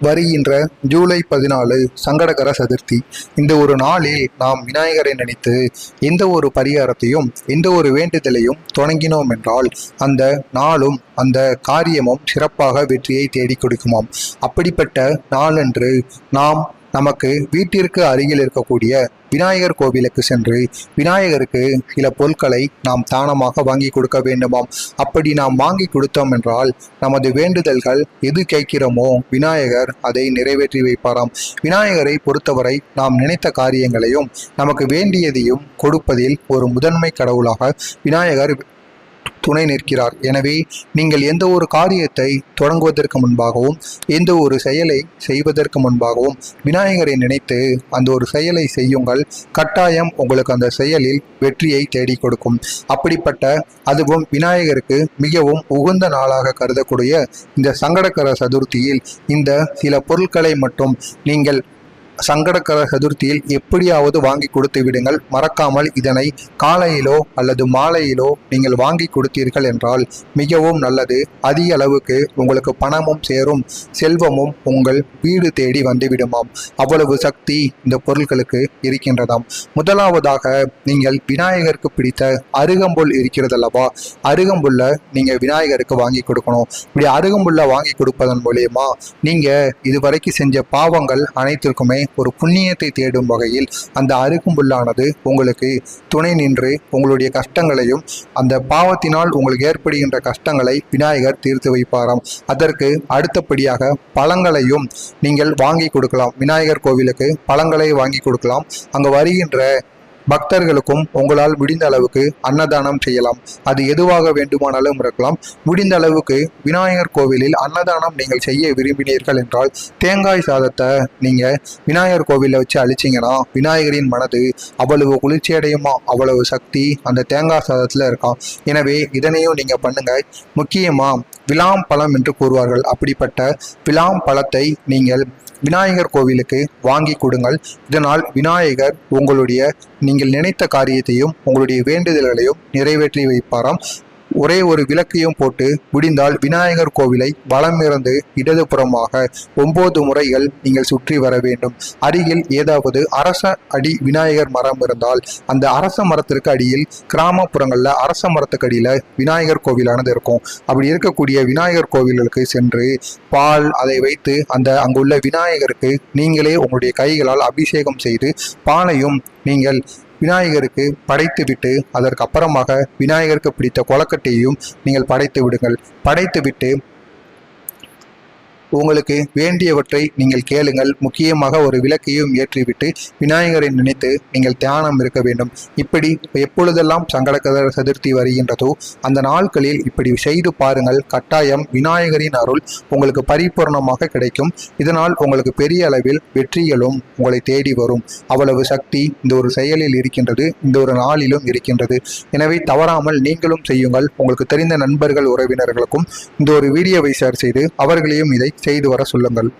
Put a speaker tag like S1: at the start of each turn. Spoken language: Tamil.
S1: வருகின்ற ஜூலை பதினாலு சங்கடகர சதுர்த்தி. இந்த ஒரு நாளில் நாம் விநாயகரை நினைத்து எந்த ஒரு பரிகாரத்தையும் எந்த ஒரு வேண்டுதலையும் தொடங்கினோம் என்றால் அந்த நாளும் அந்த காரியமும் சிறப்பாக வெற்றியை தேடிக் கொடுக்குமாம். அப்படிப்பட்ட நாளன்று நாம் நமக்கு வீட்டிற்கு அருகில் இருக்கக்கூடிய விநாயகர் கோவிலுக்கு சென்று விநாயகருக்கு சில பொருட்களை நாம் தானமாக வாங்கி கொடுக்க வேண்டுமாம். அப்படி நாம் வாங்கி கொடுத்தோம் என்றால் நமது வேண்டுதல்கள் எது கேட்கிறோமோ விநாயகர் அதை நிறைவேற்றி வைப்பாராம். விநாயகரை பொறுத்தவரை நாம் நினைத்த காரியங்களையும் நமக்கு வேண்டியதையும் கொடுப்பதில் ஒரு முதன்மை கடவுளாக விநாயகர் துணை நிற்கிறார். எனவே நீங்கள் எந்த ஒரு காரியத்தை தொடங்குவதற்கு முன்பாகவும் எந்த ஒரு செயலை செய்வதற்கு முன்பாகவும் விநாயகரை நினைத்து அந்த ஒரு செயலை செய்யுங்கள். கட்டாயம் உங்களுக்கு அந்த செயலில் வெற்றியை தேடி கொடுக்கும். அப்படிப்பட்ட அதுவும் விநாயகருக்கு மிகவும் உகந்த நாளாக கருதக்கூடிய இந்த சங்கடகர சதுர்த்தியில் இந்த சில பொருட்களை மட்டும் நீங்கள் சங்கடகர சதுர்த்தியில் எப்படியாவது வாங்கி கொடுத்து விடுங்கள். மறக்காமல் இதனை காலையிலோ அல்லது மாலையிலோ நீங்கள் வாங்கி கொடுத்தீர்கள் என்றால் மிகவும் நல்லது. அதிக அளவுக்கு உங்களுக்கு பணமும் சேரும். செல்வமும் உங்கள் வீடு தேடி வந்துவிடுமாம். அவ்வளவு சக்தி இந்த பொருட்களுக்கு இருக்கின்றதாம். முதலாவதாக நீங்கள் விநாயகருக்கு பிடித்த அருகம்புல் இருக்கிறதல்லவா? அருகம்புல்ல நீங்க விநாயகருக்கு வாங்கி கொடுக்கணும். இப்படி அருகம்புல்ல வாங்கி கொடுப்பதன் மூலியமா நீங்க இதுவரைக்கும் செஞ்ச பாவங்கள் அனைத்திற்குமே ஒரு புண்ணியத்தை தேடும் வகையில் அந்த அருகும்புல்லானது உங்களுக்கு துணை நின்று உங்களுடைய கஷ்டங்களையும் அந்த பாவத்தினால் உங்களுக்கு ஏற்படுகின்ற கஷ்டங்களை விநாயகர் தீர்த்து வைப்பாராம். அதற்கு அடுத்தபடியாக பழங்களையும் நீங்கள் வாங்கி கொடுக்கலாம். விநாயகர் கோவிலுக்கு பழங்களை வாங்கி கொடுக்கலாம். அங்கு வருகின்ற பக்தர்களுக்கும் உங்களால் முடிந்த அளவுக்கு அன்னதானம் செய்யலாம். அது எதுவாக வேண்டுமானாலும் இருக்கலாம். முடிந்த அளவுக்கு விநாயகர் கோவிலில் அன்னதானம் நீங்கள் செய்ய விரும்பினீர்கள் என்றால் தேங்காய் சாதத்தை நீங்க விநாயகர் கோவிலில் வச்சு அழிச்சிங்கன்னா விநாயகரின் மனது அவ்வளவு குளிர்ச்சி அடையுமா? அவ்வளவு சக்தி அந்த தேங்காய் சாதத்தில் இருக்கும் எனவே இதனையும் நீங்க பண்ணுங்க. முக்கியமா விளாம் பழம் என்று கூறுவார்கள். அப்படிப்பட்ட விளாம் பழத்தை நீங்கள் விநாயகர் கோவிலுக்கு வாங்கி கொடுங்கள். இதனால் விநாயகர் உங்களுடைய நீங்கள் நினைத்த காரியத்தையும் உங்களுடைய வேண்டுதல்களையும் நிறைவேற்றி வைப்பாராம். ஒரே ஒரு விளக்கையும் போட்டு முடிந்தால் விநாயகர் கோவிலை வலம் இருந்து இடதுபுறமாக ஒன்பது முறைகள் நீங்கள் சுற்றி வர வேண்டும். அருகில் ஏதாவது அரச அடி விநாயகர் மரம் இருந்தால் அந்த அரச மரத்திற்கு அடியில் கிராமப்புறங்களில் அரச மரத்துக்கு அடியில் விநாயகர் கோவிலானது இருக்கும். அப்படி இருக்கக்கூடிய விநாயகர் கோவில்களுக்கு சென்று பால் அதை வைத்து அந்த அங்குள்ள விநாயகருக்கு நீங்களே உங்களுடைய கைகளால் அபிஷேகம் செய்து பாலையும் நீங்கள் விநாயகருக்கு படைத்துவிட்டு அதற்கு அப்புறமாக விநாயகருக்கு பிடித்த கொலக்கட்டையும் நீங்கள் படைத்து விடுங்கள். படைத்துவிட்டு உங்களுக்கு வேண்டியவற்றை நீங்கள் கேளுங்கள். முக்கியமாக ஒரு விளக்கையும் ஏற்றிவிட்டு விநாயகரை நினைத்து நீங்கள் தியானம் இருக்க வேண்டும். இப்படி எப்பொழுதெல்லாம் சங்கடகர சதுர்த்தி வருகின்றதோ அந்த நாட்களில் இப்படி செய்து பாருங்கள். கட்டாயம் விநாயகரின் அருள் உங்களுக்கு பரிபூர்ணமாக கிடைக்கும். இதனால் உங்களுக்கு பெரிய அளவில் வெற்றிகளும் உங்களை தேடி வரும். அவ்வளவு சக்தி இந்த ஒரு செயலில் இருக்கின்றது இந்த ஒரு நாளிலும் இருக்கின்றது. எனவே தவறாமல் நீங்களும் செய்யுங்கள். உங்களுக்கு தெரிந்த நண்பர்கள் உறவினர்களுக்கும் இந்த ஒரு வீடியோவை ஷேர் செய்து அவர்களையும் இதை செய்து வர சொல்லுங்கள்.